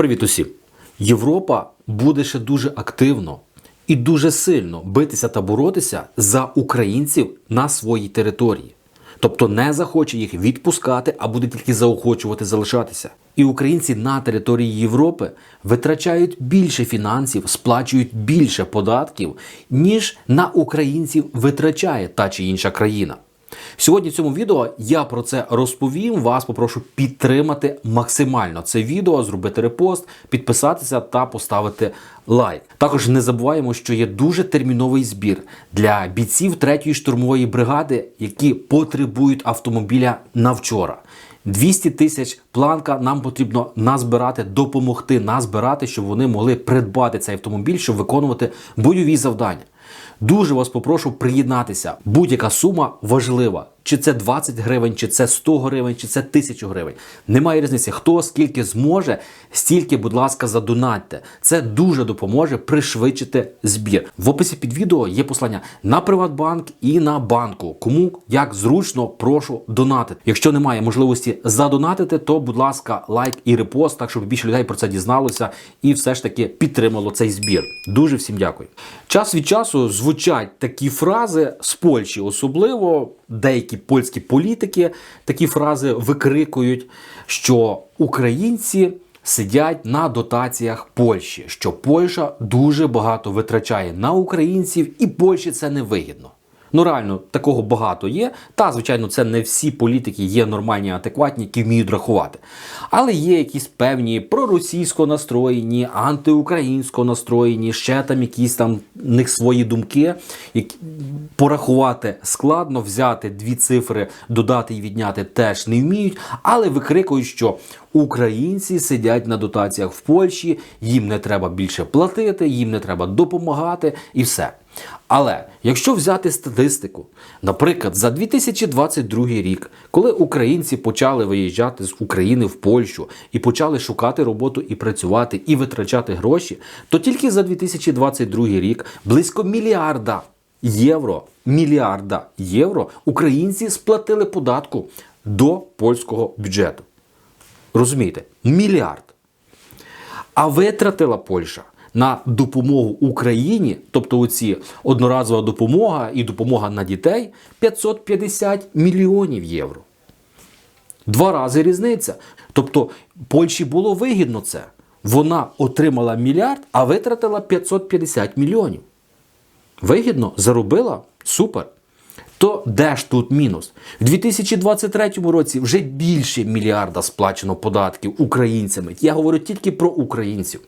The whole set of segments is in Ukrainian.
Привіт усім! Європа буде ще дуже активно і дуже сильно битися та боротися за українців на своїй території. Тобто не захоче їх відпускати, а буде тільки заохочувати залишатися. І українці на території Європи витрачають більше фінансів, сплачують більше податків, ніж на українців витрачає та чи інша країна. Сьогодні в цьому відео я про це розповім. Вас попрошу підтримати максимально це відео, зробити репост, підписатися та поставити лайк. Також не забуваємо, що є дуже терміновий збір для бійців 3-ї штурмової бригади, які потребують автомобіля на вчора. 200 тисяч планка нам потрібно назбирати, допомогти назбирати, щоб вони могли придбати цей автомобіль, щоб виконувати бойові завдання. Дуже вас попрошу приєднатися. Будь-яка сума важлива. Чи це 20 гривень, чи це 100 гривень, чи це 1000 гривень. Немає різниці. Хто скільки зможе, стільки, будь ласка, задонатьте. Це дуже допоможе пришвидшити збір. В описі під відео є послання на Приватбанк і на банку. Кому як зручно, прошу донатити. Якщо немає можливості задонатити, то будь ласка, лайк і репост, так щоб більше людей про це дізналося і все ж таки підтримало цей збір. Дуже всім дякую. Час від часу звучать такі фрази з Польщі, особливо деякі польські політики такі фрази викрикують, що українці сидять на дотаціях Польщі, що Польща дуже багато витрачає на українців, і Польщі це не вигідно. Ну реально такого багато є. Та, звичайно, це не всі політики є нормальні, адекватні, які вміють рахувати. Але є якісь певні проросійсько настроєні, антиукраїнсько настроєні, ще там якісь там них свої думки. Які порахувати складно, взяти дві цифри, додати і відняти теж не вміють, але викрикують, що українці сидять на дотаціях в Польщі, їм не треба більше платити, їм не треба допомагати і все. Але якщо взяти статистику, наприклад, за 2022 рік, коли українці почали виїжджати з України в Польщу і почали шукати роботу і працювати, і витрачати гроші, то тільки за 2022 рік близько мільярда євро, мільярда євро українці сплатили податку до польського бюджету. Розумієте, мільярд. А витратила Польща на допомогу Україні, тобто оці одноразова допомога і допомога на дітей 550 мільйонів євро. Два рази різниця. Тобто Польщі було вигідно це. Вона отримала мільярд, а витратила 550 мільйонів. Вигідно, заробила? Супер. То де ж тут мінус? В 2023 році вже більше мільярда сплачено податків українцями. Я говорю тільки про українців.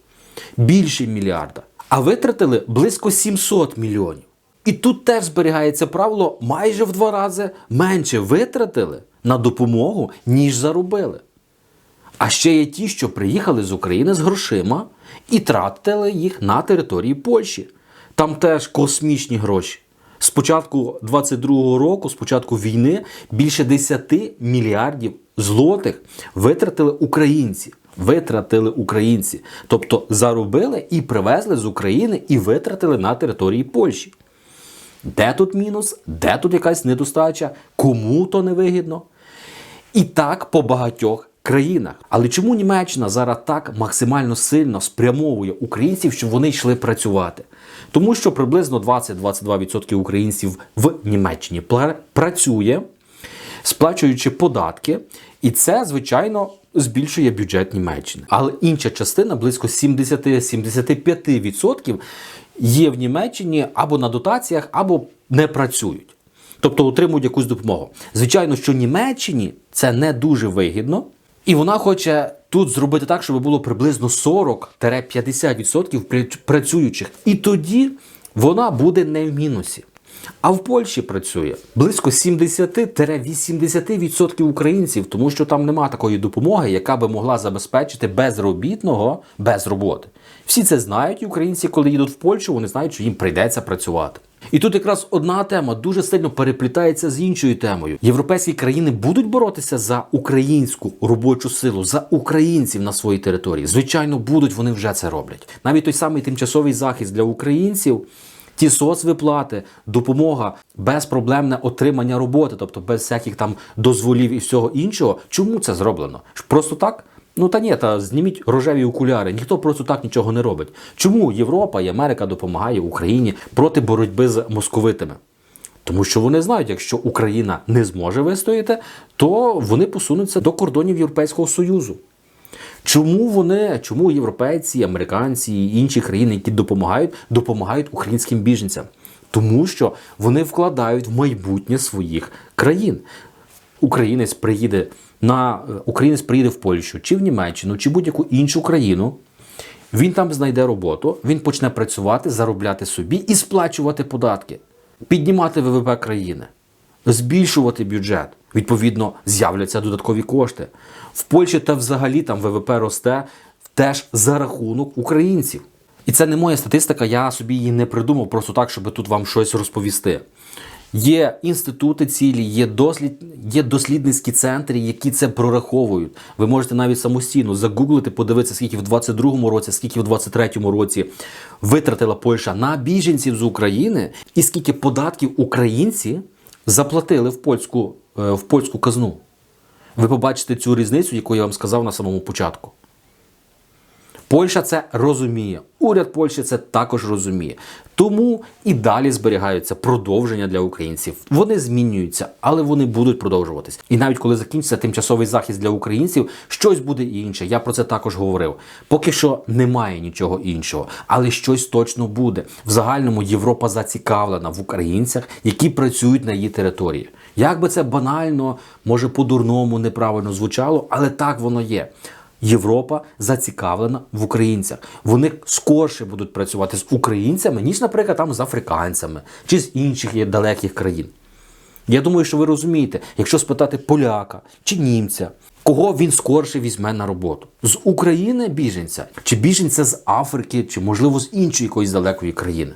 Більше мільярда. А витратили близько 700 мільйонів. І тут теж зберігається правило майже в два рази менше витратили на допомогу, ніж заробили. А ще є ті, що приїхали з України з грошима і тратили їх на території Польщі. Там теж космічні гроші. З початку 22-го року, з початку війни, більше 10 мільярдів злотих витратили українці. Витратили українці. Тобто заробили і привезли з України і витратили на території Польщі. Де тут мінус? Де тут якась недостача? Кому то не вигідно? І так по багатьох країнах. Але чому Німеччина зараз так максимально сильно спрямовує українців, щоб вони йшли працювати? Тому що приблизно 20-22% українців в Німеччині працює, сплачуючи податки, і це, звичайно, збільшує бюджет Німеччини. Але інша частина, близько 70-75%, є в Німеччині або на дотаціях, або не працюють. Тобто отримують якусь допомогу. Звичайно, що Німеччині це не дуже вигідно, і вона хоче тут зробити так, щоб було приблизно 40-50% працюючих. І тоді вона буде не в мінусі. А в Польщі працює близько 70-80% українців, тому що там нема такої допомоги, яка би могла забезпечити безробітного без роботи. Всі це знають, і українці, коли їдуть в Польщу, вони знають, що їм прийдеться працювати. І тут якраз одна тема дуже сильно переплітається з іншою темою. Європейські країни будуть боротися за українську робочу силу, за українців на своїй території. Звичайно, будуть, вони вже це роблять. Навіть той самий тимчасовий захист для українців. Ті соцвиплати, допомога, безпроблемне отримання роботи, тобто без всяких там дозволів і всього іншого. Чому це зроблено? Просто так? Ну та ні, та зніміть рожеві окуляри. Ніхто просто так нічого не робить. Чому Європа і Америка допомагає Україні проти боротьби з московитами? Тому що вони знають, якщо Україна не зможе вистояти, то вони посунуться до кордонів Європейського Союзу. Чому вони, чому європейці, американці і інші країни, які допомагають, допомагають українським біженцям? Тому що вони вкладають в майбутнє своїх країн. Українець приїде на українець приїде в Польщу чи в Німеччину, чи будь-яку іншу країну. Він там знайде роботу, він почне працювати, заробляти собі і сплачувати податки, піднімати ВВП країни, збільшувати бюджет. Відповідно, з'являться додаткові кошти. В Польщі та взагалі там ВВП росте теж за рахунок українців. І це не моя статистика, я собі її не придумав просто так, щоб тут вам щось розповісти. Є інститути цілі, є дослід, є дослідницькі центри, які це прораховують. Ви можете навіть самостійно загуглити, подивитися, скільки в 22-му році, скільки в 23-му році витратила Польща на біженців з України, і скільки податків українці заплатили в польську, е, в польську казну. Ви побачите цю різницю, яку я вам сказав на самому початку. Польща це розуміє. Уряд Польщі це також розуміє. Тому і далі зберігаються продовження для українців. Вони змінюються, але вони будуть продовжуватись. І навіть коли закінчиться тимчасовий захист для українців, щось буде інше. Я про це також говорив. Поки що немає нічого іншого, але щось точно буде. В загальному Європа зацікавлена в українцях, які працюють на її території. Як би це банально, може по-дурному неправильно звучало, але так воно є. Європа зацікавлена в українцях. Вони скорше будуть працювати з українцями, ніж, наприклад, там з африканцями чи з інших далеких країн. Я думаю, що ви розумієте, якщо спитати поляка чи німця, кого він скорше візьме на роботу? З України біженця, чи біженця з Африки, чи, можливо, з іншої якоїсь далекої країни.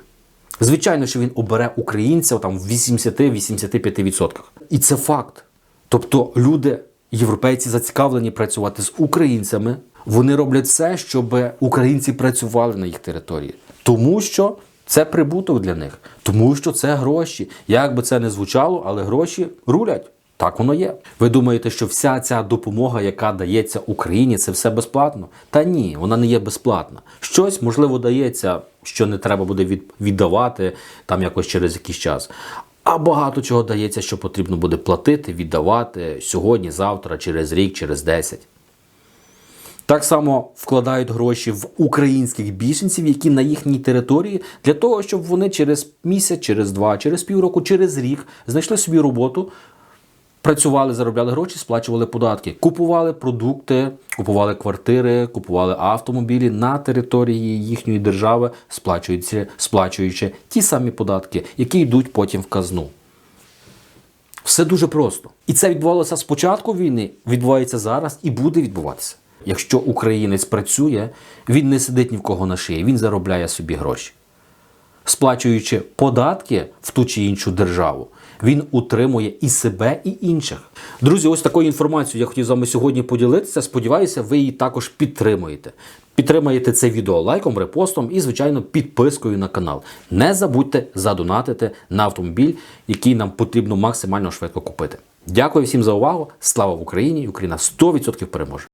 Звичайно, що він обере українця там в 80-85%. І це факт. Тобто люди, європейці, зацікавлені працювати з українцями. Вони роблять все, щоб українці працювали на їх території, тому що це прибуток для них, тому що це гроші. Як би це не звучало, але гроші рулять. Так воно є. Ви думаєте, що вся ця допомога, яка дається Україні, це все безплатно? Та ні, вона не є безплатна. Щось можливо дається, що не треба буде від, віддавати там якось через якийсь час. А багато чого дається, що потрібно буде платити, віддавати сьогодні, завтра, через рік, через 10. Так само вкладають гроші в українських біженців, які на їхній території, для того, щоб вони через місяць, через два, через півроку, через рік знайшли собі роботу, працювали, заробляли гроші, сплачували податки, купували продукти, купували квартири, купували автомобілі на території їхньої держави, сплачуючи, сплачуючи ті самі податки, які йдуть потім в казну. Все дуже просто. І це відбувалося з початку війни, відбувається зараз і буде відбуватися. Якщо українець працює, він не сидить ні в кого на шиї, він заробляє собі гроші. Сплачуючи податки в ту чи іншу державу, він утримує і себе, і інших. Друзі, ось такою інформацією я хотів з вами сьогодні поділитися. Сподіваюся, ви її також підтримуєте. Підтримаєте це відео лайком, репостом і, звичайно, підпискою на канал. Не забудьте задонатити на автомобіль, який нам потрібно максимально швидко купити. Дякую всім за увагу. Слава Україні! Україна 100% переможе!